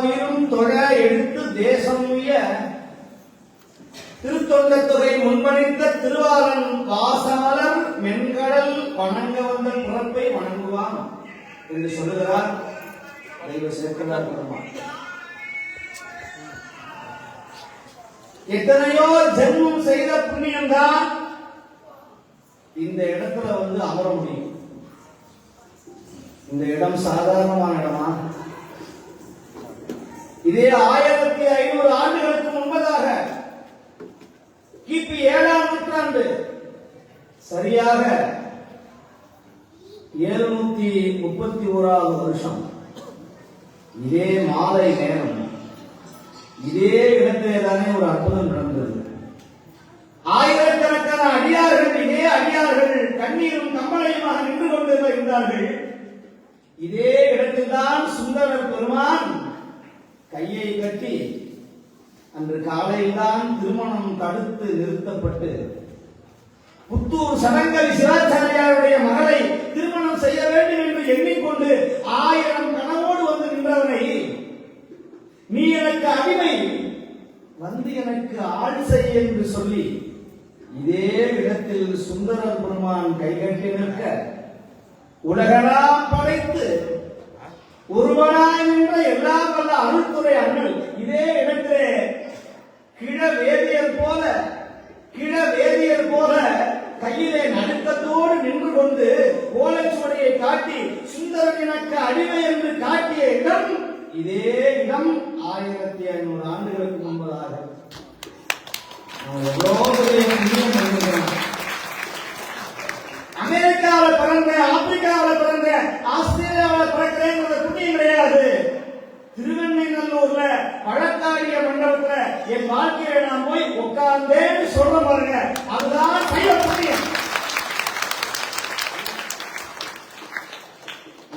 உயிரும் தொழ எடுத்து தேசம் உய திருத்தொண்ட தொகை முன்பணித்த திருவாளன் வாசமலர் மென்கடல் வணங்க வந்த பிறப்பை வணங்குவான் என்று சொல்லுகிறார். தெய்வ சேர்க்கிறார் பெருமான் எத்தனையோ ஜென்மம் செய்த புண்ணியம்தான் இந்த இடத்துல வந்து அமர முடியும். இந்த இடம் சாதாரணமான இடமா? இதே ஆயிரத்தி ஐநூறு ஆண்டுகளுக்கு முன்பதாக கிபி ஏழாம் நூற்றாண்டு சரியாக எழுநூத்தி முப்பத்தி ஓராவது வருஷம். இதே மாலை நேரம் இதே இடத்திலே தானே ஒரு அற்புதம் நடந்தது. ஆயிரக்கணக்கான அடியார்கள் இதே அடியார்கள் கண்ணீரும் கம்பளையுமாக நின்று கொண்டிருந்தார்கள் இதே இடத்தில்தான் சுந்தரர் பெருமான் கையை கட்டி அன்று காலையில்தான் திருமணம் தடுத்து நிறுத்தப்பட்டு புத்தூர் சடங்கரி சிவாச்சாரியாருடைய மகளை திருமணம் செய்ய வேண்டும் என்று எண்ணிக்கொண்டு ஆயிரம் கனவோடு வந்து நின்றவனை நீ எனக்கு அடிமை வந்து எனக்கு ஆள் செய் என்று சொல்லி இதே இடத்தில் சுந்தர பெருமான் கைகட்டி நிற்க உலகெல்லாம் படைத்து ஒருவனாய் நின்ற எல்லா வல்ல அருள்துறை அண்ணன் இதே இடத்திலே கிழ வேதியர் போல கிழ வேதியர் போல கையிலே நடுக்கத்தோடு நின்று கொண்டு ஓலைச்சுவடியை காட்டி சுந்தரன் எனக்கு அடிமை என்று காட்டிய இடம் இதே இடம் ஆயிரத்தி ஐநூறு ஆண்டுகளுக்கு முன்பதாக. அமெரிக்காவில் பிறந்த ஆப்பிரிக்காவில் பிறந்த ஆஸ்திரேலியாவில் பிறக்கிறேங்கிற புண்ணியம் கிடையாது. திருவெண்ணைநல்லூர்ல பழக்காரிய மண்டபத்துல என் வாழ்க்கையில நான் போய் உட்கார்ந்தேன்னு சொல்ல பாருங்க. அதுதான் கைய புண்ணியம்.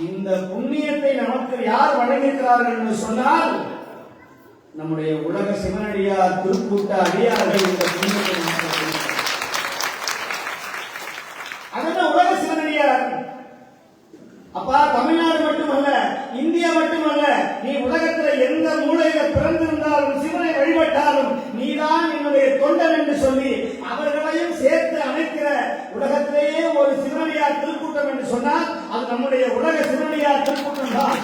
இந்த புண்ணியத்தை நமக்கு யார் வழங்கியிருக்கிறார்கள் என்று சொன்னால் நம்முடைய உலக சிவனடியார் திருக்கூட்ட அடியார்கள் இந்த புண்ணியத்தை நமக்கு வழங்கியிருக்கிறார்கள். அதென்ன உலக சிவனடியார் அப்பா தமிழ்நாடு மட்டுமல்ல இந்தியா மட்டுமல்ல நீ உலகத்துல எந்த மூலையில பிறந்திருந்தாலும் சிவனை வழிபட்டாலும் நீதான் என்னுடைய தொண்டன் என்று சொல்லி அவர்களையும் சேர்த்து அணைக்கிற உலகத்திலேயே ஒரு சிவனடியார் திருக்கூட்டம் என்று சொன்னால் அது நம்முடைய உலக சிவனடியார் திருக்கூட்டம் தான்.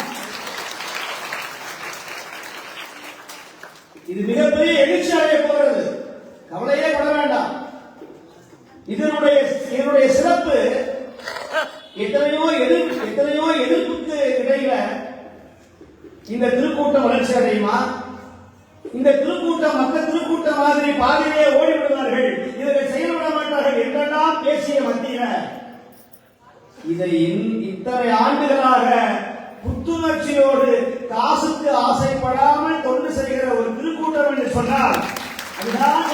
இது மிகப்பெரிய எழுச்சி அடைய போகிறது. கவலையே பட வேண்டாம். இதனுடைய இதனுடைய சிறப்பு எத்தனையோ எதிர்ப்பு எத்தனையோ எதிர்ப்புக்கு இடையில இந்த திருக்கூட்டம் வளர்ச்சி அடையுமா? இந்த திருக்கூட்டம் மற்ற திருக்கூட்டம் மாதிரி பாதியிலே இதை இன்- இத்தனை ஆண்டுகளாக புத்துணர்ச்சியோடு காசுக்கு ஆசைப்படாமல் தொண்டு செய்கிற ஒரு திருக்கூட்டம் என்று சொன்னால் அதுதான்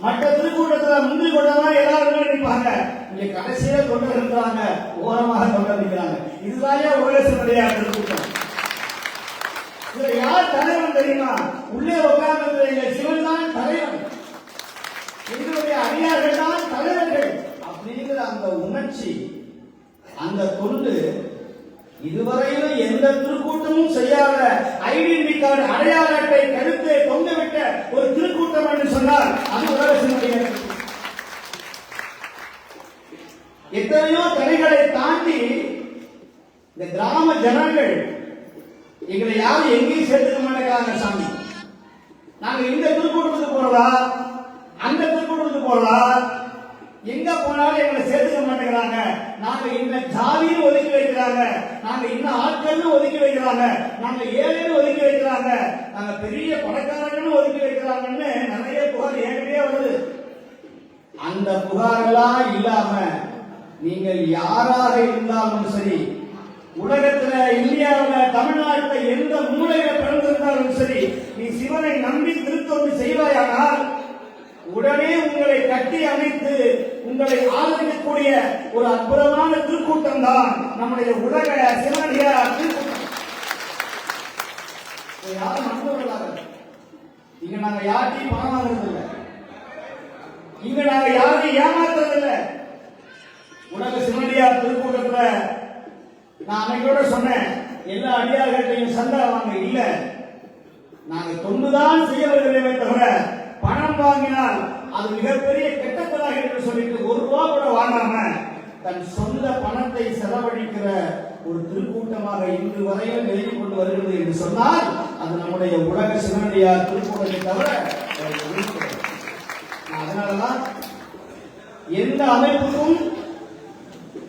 மற்ற திருக்கூட்டத்துல முந்திரி கொண்டதா எல்லாருமே நினைப்பாங்க? இங்க கடைசியில கொண்டு இருக்கிறாங்க. ஓரமாக கொண்டு நிற்கிறாங்க இதுதான் உலகத்தினுடைய திருக்கூட்டம். இதுல யார் தலைவன் தெரியுமா? உள்ளே உட்கார்ந்து சிவன் தான் தலைவன். எங்களுடைய அடியார்கள் தான் தலைவர்கள் அப்படிங்கிற அந்த உணர்ச்சி அந்த தொண்டு இதுவரையிலும் எந்த திருக்கூட்டமும் செய்யாத ஐடென்டி கார்டு அடையாள அட்டை கழுத்தை தொங்கவிட்ட ஒரு திருக்கூட்டம் என்று சொன்னால் அது உலகத்தினுடைய எத்தனையோ தடைகளை தாண்டி இந்த கிராம ஜனங்கள் எங்களை யாரும் எங்கேயும் சேர்த்துக்க மாட்டேங்கிறாங்க சாமி. நாங்க இந்த திருக்கூட்டத்துக்கு போறதா? அந்த திருக்கூட்டத்துக்கு போறதா எங்க போனாலும் எங்களை சேர்த்துக்க மாட்டேங்கிறாங்க. நாங்க இந்த ஜாதியும் ஒதுக்கி வைக்கிறாங்க. நாங்க இந்த ஆட்கள்னு ஒதுக்கி வைக்கிறாங்க. நாங்க ஏழைன்னு ஒதுக்கி வைக்கிறாங்க. நாங்க பெரிய பணக்காரங்கன்னு ஒதுக்கி வைக்கிறாங்கன்னு நிறைய புகார் ஏற்கனவே வருது. அந்த புகாரெல்லாம் இல்லாம நீங்கள் யாராக இருந்தாலும் சரி உலகத்துல இந்தியாவுல தமிழ்நாட்டுல எந்த மூலையில பிறந்திருந்தாலும் சரி நீ சிவனை நம்பி திருத்தொண்டு செய்வாயானால் உடனே உங்களை கட்டி அணைத்து உங்களை ஆதரிக்கக்கூடிய ஒரு அற்புதமான திருக்கூட்டம் தான் நம்முடைய உலக சிவனடியார் திருக்கூட்டம். இதை யாரும் நம்புவர்களாக இங்க நாங்க யார்ட்டையும் பணம் வாங்குறது இல்லை இங்க நாங்க யாரையும் ஏமாத்துறது இல்ல உலக சிவனடியார் திருக்கூட்டத்துல நான் அன்னைக்கோட சொன்னேன் எல்லா அடியார்கிட்டையும் சண்டை வாங்க இல்லை. நாங்க தொண்டுதான் செய்ய வருகிறேமே தவிர வாங்கினால் அது மிகப்பெரிய கெட்டத்தலாக என்று சொல்லிட்டு ஒரு ரூபா கூட வாங்காம தன் சொந்த பணத்தை செலவழிக்கிற ஒரு திருக்கூட்டமாக இன்று வரையில் நிலவி கொண்டு வருகிறது என்று சொன்னால் அது நம்முடைய உலக சிவனடியார் திருக்கூட்டத்தை தவிர அதனாலதான் எந்த அமைப்புக்கும்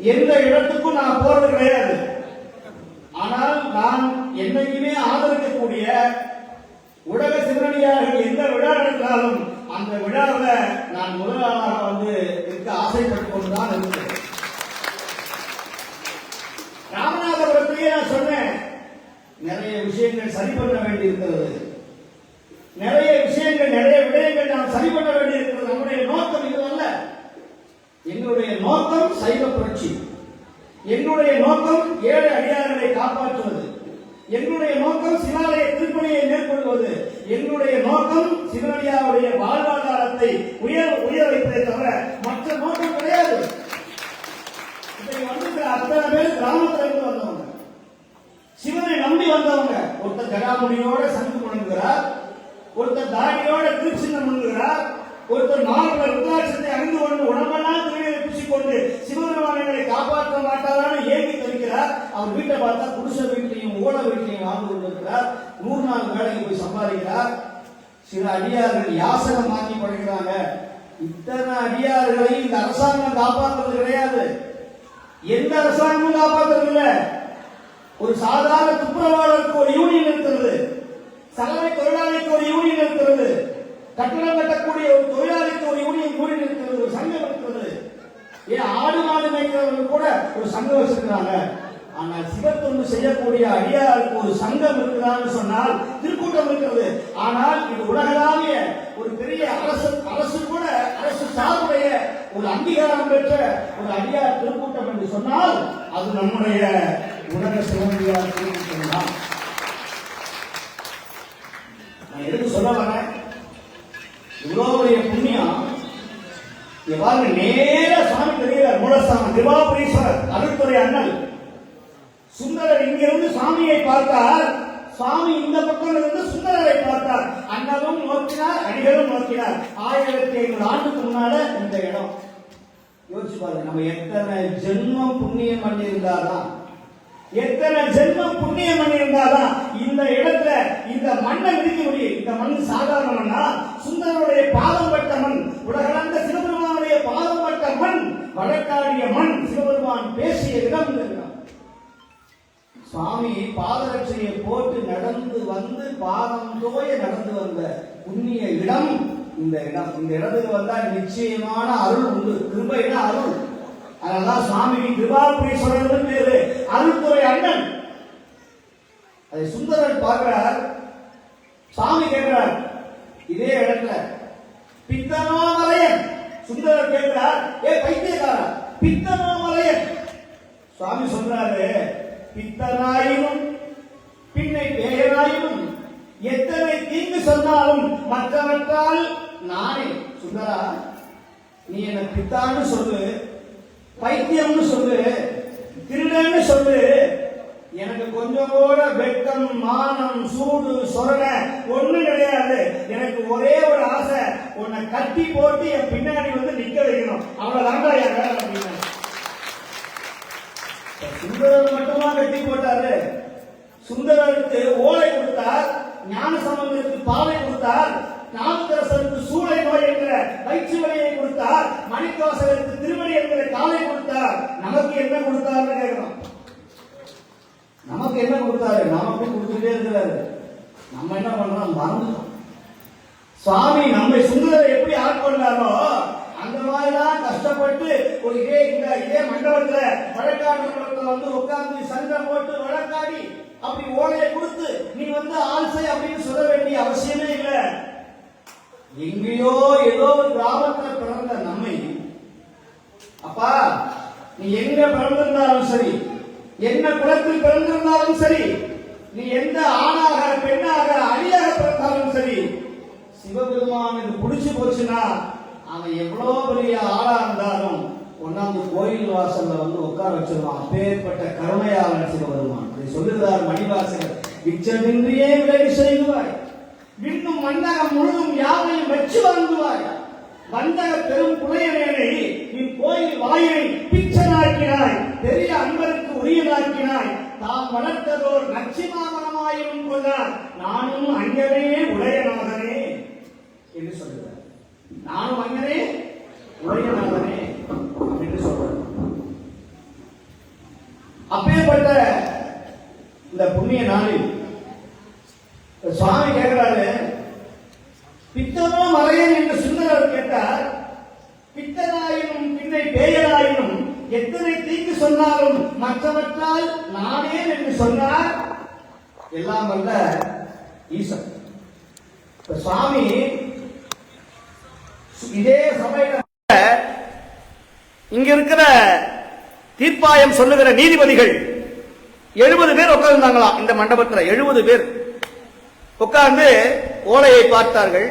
எந்த இடத்துக்கும் நான் போறது கிடையாது. ஆனால் நான் என்னைக்குமே ஆதரிக்கக்கூடிய உலக சிவனடியார்கள் எந்த விழா நடந்தாலும் அந்த விழாவில் நான் முதலாளராக வந்து இருக்க ஆசைப்பட்டு கொண்டுதான் இருக்கிறேன் ராமநாதபுரத்திலேயே நான் சொன்னேன் நிறைய விஷயங்கள் சரி பண்ண வேண்டி இருக்கிறது நிறைய விஷயங்கள் நிறைய விடயங்கள் நாம் சரி பண்ண வேண்டி இருக்கிறது நம்முடைய நோக்கம் இது அல்ல எங்களுடைய நோக்கம் சைவ புரட்சி. எங்களுடைய நோக்கம் ஏழு அடியார்களை காப்பாற்றுவது. எங்களுடைய நோக்கம் சிவாலய திருப்பணியை மேற்கொள்வது. எங்களுடைய நோக்கம் சிவனுடைய வாழ்வாதாரத்தை உயர் உயர் வைப்பதை தவிர மற்ற நோக்கம் கிடையாது. இப்ப வந்து அத்தனை பேர் கிராமத்துல இருந்து வந்தவங்க. சிவனை நம்பி வந்தவங்க. ஒருத்தர் ஜடாமுடியோட சங்கு முழங்குகிறார். ஒருத்தர் தாடியோட திருச்சின்னம் முழுங்குகிறார். ஒருத்தர் நாலுல ருத்ராட்சத்தை அறிந்து கொண்டு உடம்பெல்லாம் திருவிழை பூசிக்கொண்டு சிவபெருமானங்களை காப்பாற்ற மாட்டாரான்னு ஏங்கி தவிக்கிறார். அவர் வீட்டை பார்த்தா குடிசை வீட்டையும் ஓட வீட்டையும் வாழ்ந்து கொண்டிருக்கிறார். நூறு நாள் வேலைக்கு போய் சம்பாதிக்கிறார். சில அடியார்கள் யாசகம் வாங்கி படுகிறாங்க இத்தனை அடியார்களை இந்த அரசாங்கம் காப்பாற்றுறது கிடையாது. எந்த அரசாங்கமும் காப்பாற்றுறது இல்லை ஒரு சாதாரண துப்புரவாளருக்கு ஒரு யூனியன் இருக்கிறது சலவை தொழிலாளிக்கு ஒரு யூனியன் இருக்கிறது கட்டணம் கட்டக்கூடிய ஒரு தொழிலாளிக்கு ஒரு யூனியன் யூனியன் இருக்கிறது ஒரு சங்கம் இருக்கிறது ஏன் ஆடு மாடு மேய்க்கிறவங்க கூட ஒரு சங்கம் வச்சிருக்கிறாங்க ஆனால் சிவத்தொண்டு செய்யக்கூடிய அடியாருக்கு ஒரு சங்கம் இருக்கிறான்னு சொன்னால் திருக்கூட்டம் இருக்கிறது. ஆனால் இது உலகளாவிய ஒரு பெரிய அரசு அரசு கூட அரசு சார்புடைய ஒரு அங்கீகாரம் பெற்ற ஒரு அடியார் திருக்கூட்டம் என்று சொன்னால் அது நம்முடைய உலக சிவனடியார் திருக்கூட்டம் தான் நான் எதுக்கு சொல்ல வரேன்? இவ்வளவு புண்ணியம் எவ்வாறு நேர சுவாமி தெரியல பார்த்தார். சுவாமி இந்த பக்கம் இருந்து சுந்தரரை பார்த்தார். அண்ணனும் நோக்கினார் அடிகளும் நோக்கினார். ஆயிரத்தி ஐநூறு ஆண்டுக்கு முன்னால இந்த இடம். யோசிச்சு பாருங்க நம்ம எத்தனை ஜென்மம் புண்ணியம் பண்ணியிருந்தாதான். எத்தனை ஜென்மம் புண்ணியம் பண்ணியிருந்தாதான் இந்த இடத்துல இந்த மண்ணை மிதிக்க முடியும். இந்த மண் சாதாரண மண்ணா சுந்தரனுடைய பாதம் பட்ட மண் உலகளந்த சிவபெருமானுடைய பாதம் பட்ட மண் வழக்காடிய மண் சிவபெருமான் பேசிய இடம் இந்த இடம் சுவாமி பாதரட்சையை போட்டு நடந்து வந்து பாதம் தோய நடந்து வந்த புண்ணிய இடம் இந்த இடம். இந்த இடத்துக்கு வந்தா நிச்சயமான அருள் உண்டு. கிருபைனா அருள்? அதனால சுவாமி கிருபாபுரீஸ்வரர் பேரு. அருள்துறை அண்ணன். அதை சுந்தரன் பார்க்கிறார். சாமி கேட்கிறார் இதே இடத்துல பித்தனோமலையன். சுந்தரர் கேட்கிறார் ஏ பைத்தியக்காரா பித்தனோமலையன் சுவாமி சொல்றாரு பித்தராயினும் பின்னை பேராயினும் எத்தனை தீங்கு சொன்னாலும் மற்றவற்றால் நானே. சுந்தரா நீ என்ன பித்தான்னு சொல்லு பைத்தியம்னு சொல்லு திருடன்னு சொல்லு. எனக்கு கொஞ்சம் கூட வெட்கம் மானம் சூடு சொரண ஒண்ணு கிடையாது. எனக்கு ஒரே ஒரு ஆசை உன்னை கட்டி போட்டு என் பின்னாடி வந்து நிக்க வைக்கணும். அவ்வளவு தாண்டா வேலை அப்படின்னா. சுந்தரர் மட்டுமா கட்டி போட்டாரு? சுந்தரருக்கு ஓலை கொடுத்தார் ஞான சம்பந்தருக்கு பாலை கொடுத்தார் நாவுக்கரசருக்கு சூளை நோய் என்ற வயிற்று வலியை கொடுத்தார் மணிக்கவாசகருக்கு திருமணி என்கிற காலை கொடுத்தார். நமக்கு என்ன கொடுத்தாருன்னு கேட்கணும். நமக்கு என்ன கொடுத்தாரு? நமக்கு கொடுத்துட்டே இருக்கிறாரு. நம்ம என்ன பண்றோம்? மறந்துட்டோம். சுவாமி நம்மை சுந்தரரை எப்படி ஆட்கொண்டாரோ அந்த கஷ்டப்பட்டு ஒரு இதே இந்த இதே மண்டபத்துல வழக்காடு மண்டபத்துல வந்து உட்கார்ந்து சண்டை போட்டு வழக்காடி அப்படி ஓலையை கொடுத்து நீ வந்து ஆல்சை அப்படின்னு சொல்ல வேண்டிய அவசியமே இல்லை. எங்கேயோ ஏதோ ஒரு கிராமத்துல பிறந்த நம்மை. அப்பா நீ எங்க பிறந்திருந்தாலும் சரி என்ன குலத்தில் பிறந்திருந்தாலும் சரி நீ எந்த ஆணாக பெண்ணாக அடியாக பிறந்தாலும் சரி சிவபெருமானுக்கு பிடிச்சு போச்சுன்னா அவன் எவ்வளோ பெரிய ஆளா இருந்தாலும் ஒன்னாந்து கோயில் வாசல்ல வந்து உட்கார வச்சிருவான். அப்பேற்பட்ட கருணையாளன் வருவான். இதை சொல்லுகிறார் மணிவாசகர் இச்சமின்றியே விளைவு செய்வாய். விண்ணும் மன்னகம் முழுதும் யாவையும் வச்சு வாங்குவாய். வந்தக பெரும் புனையவேனை நீ கோயில் வாயிலை பிச்சனாக்கினாய். பெரிய அன்பருக்கு உரியதாக்கினாய். தாம் வளர்த்ததோர் நச்சிமாமனமாயும் கொண்டார் நானும் அங்கவே உடையநாதனே என்று சொல்லுகிறார். நானும் அங்கனே உடையநாதனே என்று சொல்றார். அப்பேற்பட்ட இந்த புண்ணிய நாளில் சுவாமி கேட்கிறாரு பித்தனோ மலையன் என்று சுந்தரர் கேட்டார். பித்தனாயினும் பின்னை பேயனாயினும் எத்தனை தீங்கு சொன்னாலும் மற்றவற்றால் நானேன் என்று சொன்னார். எல்லாம் வல்ல ஈசன். சுவாமி இதே சமயத்தில் இங்க இருக்கிற தீர்ப்பாயம் சொல்லுகிற நீதிபதிகள் எழுபது பேர் உட்கார்ந்தாங்களாம் இந்த மண்டபத்தில் எழுபது பேர். உட்கார்ந்து ஓலையை பார்த்தார்கள்.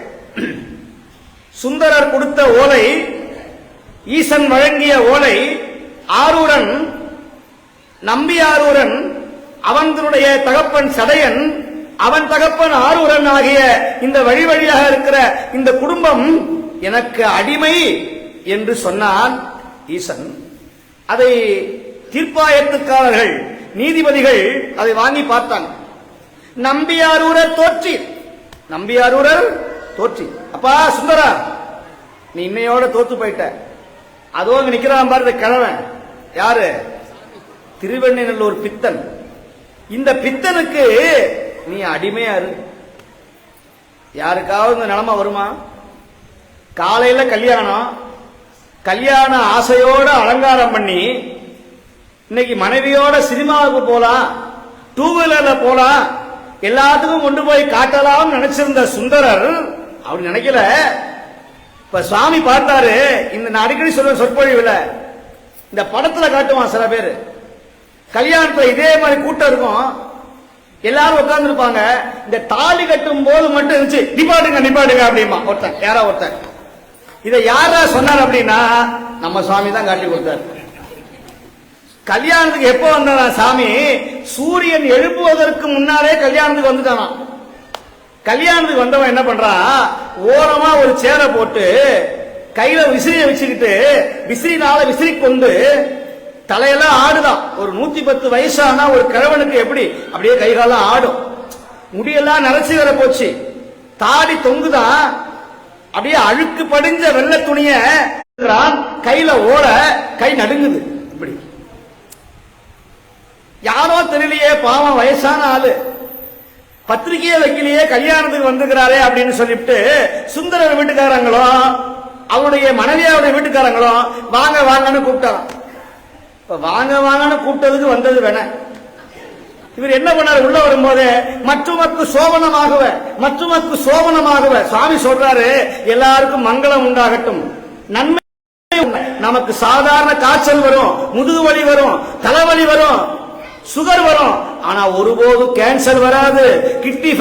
சுந்தரர் கொடுத்த ஓலை ஈசன் வழங்கிய ஓலை ஆரூரன் நம்பி ஆரூரன் அவனுடைய தகப்பன் சடையன் அவன் தகப்பன் ஆரூரன் ஆகிய இந்த வழி வழியாக இருக்கிற இந்த குடும்பம் எனக்கு அடிமை என்று சொன்னான் ஈசன். அதை தீர்ப்பாயத்துக்காரர்கள் நீதிபதிகள் அதை வாங்கி பார்த்தாங்க. நம்பியாரூரர் தோற்றி. நம்பியாரூரர் தோற்றி. அப்பா சுந்தரா நீ இன்னையோட தோத்து போயிட்ட. அதோ அங்க நிக்கிறான் பாரு இந்த கிழவன். யாரு? திருவெண்ணூர் பித்தன். இந்த பித்தனுக்கு நீ அடிமையா இரு. யாருக்காவது இந்த நிலைமை வருமா? காலையில கல்யாணம் கல்யாண ஆசையோட அலங்காரம் பண்ணி இன்னைக்கு மனைவியோட சினிமாவுக்கு போலாம் டூ வீலர்ல போலாம் எல்லாத்துக்கும் கொண்டு போய் காட்டலாம் நினைச்சிருந்த சுந்தரர் அவர் நினைக்கல. இப்ப சுவாமி பார்த்தாரு இந்த நான் அடிக்கடி சொல்ற சொற்பொழிவுல இந்த படத்துல காட்டுவான் சில பேர். கல்யாணத்துல இதே மாதிரி கூட்டம் இருக்கும். எல்லாரும் உட்கார்ந்து இருப்பாங்க இந்த தாலி கட்டும் போது மட்டும் இருந்துச்சு நிப்பாட்டுங்க நிப்பாட்டுங்க அப்படிமா ஒருத்தன் யாரா ஒருத்தன். இதை யாரா சொன்னார் அப்படின்னா நம்ம சுவாமி தான் காட்டி கொடுத்தார். கல்யாணத்துக்கு எப்போ வந்தானா சாமி? சூரியன் எழுப்புவதற்கு முன்னாலே கல்யாணத்துக்கு வந்துட்டானா கல்யாணத்துக்கு வந்தவன் என்ன பண்றான் ஓரமா ஒரு சேரை போட்டு கையில விசிறிய வச்சுக்கிட்டு விசிறினால விசிறி கொண்டு தலையெல்லாம் ஆடுதான். ஒரு நூத்தி பத்து வயசானா ஒரு கிழவனுக்கு எப்படி? அப்படியே கைகாலம் ஆடும். முடியெல்லாம் நரைச்சி வர போச்சு. தாடி தொங்குதான். அப்படியே அழுக்கு படிஞ்ச வெள்ளை துணிய கையில ஓட கை நடுங்குது. இப்படி. யாரோ தெரியலையே பாவம் வயசான ஆளு. பத்திரிகையை வைக்கலையே கல்யாணத்துக்கு வந்துக்கிறாரே அப்படின்னு சொல்லிட்டு சுந்தரர் வீட்டுக்காரங்களும் அவருடைய மனைவியாருடைய வீட்டுக்காரங்களும் வாங்க வாங்கன்னு கூப்பிட்டாராம். இப்ப வாங்க வாங்கன்னு கூப்பிட்டதுக்கு வந்தது வேண இவர் என்ன பண்ணாரு? உள்ள வரும்போது மற்றுமக்கு சோபனமாகவ மற்றுமக்கு சோபனமாகவ சுவாமி சொல்றாரு எல்லாருக்கும் மங்களம் உண்டாகட்டும். நன்மை நமக்கு சாதாரண காய்ச்சல் வரும் முதுகு வலி வரும் தலைவலி வரும் சுகர் வரும். ஆனா ஒருபோதும் கேன்சர் வராது. கிட்னி